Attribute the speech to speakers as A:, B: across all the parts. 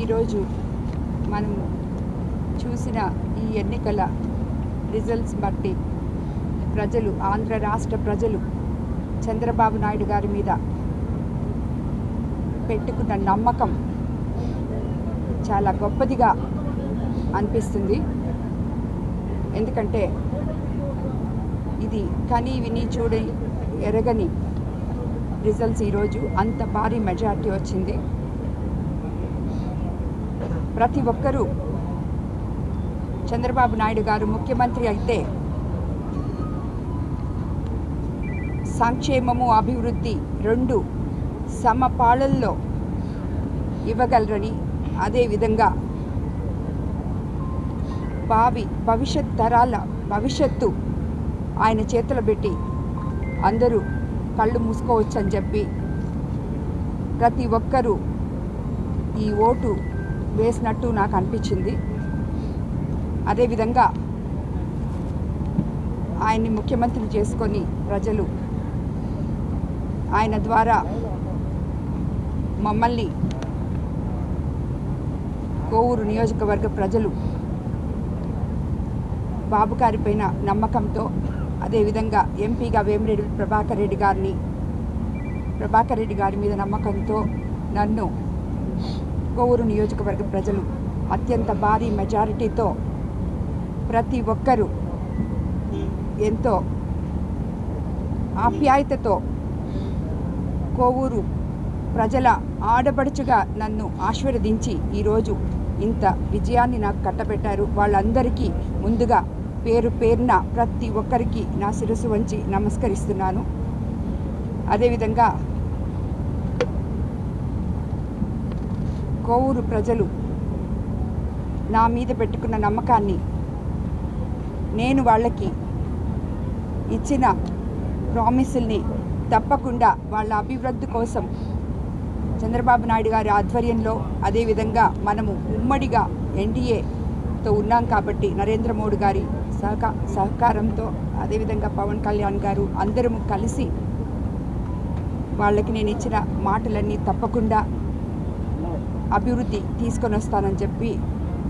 A: ఈరోజు మనం చూసిన ఈ ఎన్నికల రిజల్ట్స్ బట్టి ప్రజలు ఆంధ్ర రాష్ట్ర ప్రజలు చంద్రబాబు నాయుడు గారి మీద పెట్టుకున్న నమ్మకం చాలా గొప్పదిగా అనిపిస్తుంది. ఎందుకంటే ఇది కని విని చూడి ఎరగని రిజల్ట్స్ ఈరోజు అంత భారీ మెజార్టీ వచ్చింది. ప్రతి ఒక్కరూ చంద్రబాబు నాయుడు గారు ముఖ్యమంత్రి అయితే సంక్షేమము అభివృద్ధి రెండు సమపాళల్లో ఇవ్వగలరని అదేవిధంగా భావి భవిష్యత్ తరాల భవిష్యత్తు ఆయన చేతులు పెట్టి అందరూ కళ్ళు మూసుకోవచ్చని చెప్పి ప్రతి ఒక్కరూ ఈ ఓటు వేసినట్టు నాకు అనిపించింది. అదేవిధంగా ఆయన్ని ముఖ్యమంత్రి చేసుకొని ప్రజలు ఆయన ద్వారా మమ్మల్ని కోవూరు నియోజకవర్గ ప్రజలు బాబు గారిపైన నమ్మకంతో అదేవిధంగా ఎంపీగా వేమిరెడ్డి ప్రభాకర్ రెడ్డి గారిని ప్రభాకర్ రెడ్డి గారి మీద నమ్మకంతో నన్ను కోవూరు నియోజకవర్గ ప్రజలు అత్యంత భారీ మెజారిటీతో ప్రతి ఒక్కరూ ఎంతో ఆప్యాయతతో కోవూరు ప్రజల ఆడపడుచుగా నన్ను ఆశీర్వదించి ఈరోజు ఇంత విజయాన్ని నాకు కట్టబెట్టారు. వాళ్ళందరికీ ముందుగా పేరు పేరున ప్రతి ఒక్కరికి నా శిరస్సు వంచి నమస్కరిస్తున్నాను. అదేవిధంగా కోవూరు ప్రజలు నా మీద పెట్టుకున్న నమ్మకాన్ని నేను వాళ్ళకి ఇచ్చిన ప్రామిసుల్ని తప్పకుండా వాళ్ళ అభివృద్ధి కోసం చంద్రబాబు నాయుడు గారి ఆధ్వర్యంలో అదేవిధంగా మనము ఉమ్మడిగా ఎన్డీఏతో ఉన్నాం కాబట్టి నరేంద్ర మోడీ గారి సహకా సహకారంతో అదేవిధంగా పవన్ కళ్యాణ్ గారు అందరము కలిసి వాళ్ళకి నేను ఇచ్చిన మాటలన్నీ తప్పకుండా అభివృద్ధి తీసుకొని వస్తానని చెప్పి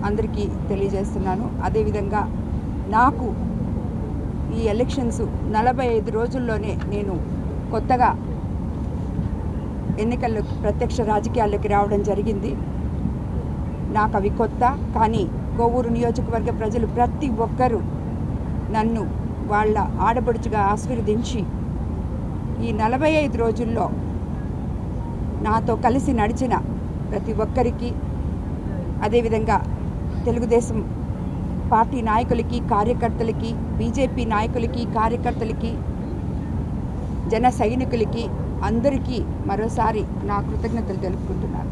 A: అందరికీ తెలియజేస్తున్నాను. అదేవిధంగా నాకు ఈ ఎలక్షన్స్ నలభై ఐదు రోజుల్లోనే నేను కొత్తగా ఎన్నికల్లో ప్రత్యక్ష రాజకీయాల్లోకి రావడం జరిగింది. నాకు అవి కొత్త కానీ కోవూరు నియోజకవర్గ ప్రజలు ప్రతి ఒక్కరూ నన్ను వాళ్ళ ఆడపడుచుగా ఆశీర్వదించి ఈ నలభై ఐదు రోజుల్లో నాతో కలిసి నడిచిన ప్రతి ఒక్కరికి అదేవిధంగా తెలుగుదేశం పార్టీ నాయకులకి కార్యకర్తలకి బీజేపీ నాయకులకి కార్యకర్తలకి జన సైనికులకి అందరికీ మరోసారి నా కృతజ్ఞతలు తెలుపుకుంటున్నాను.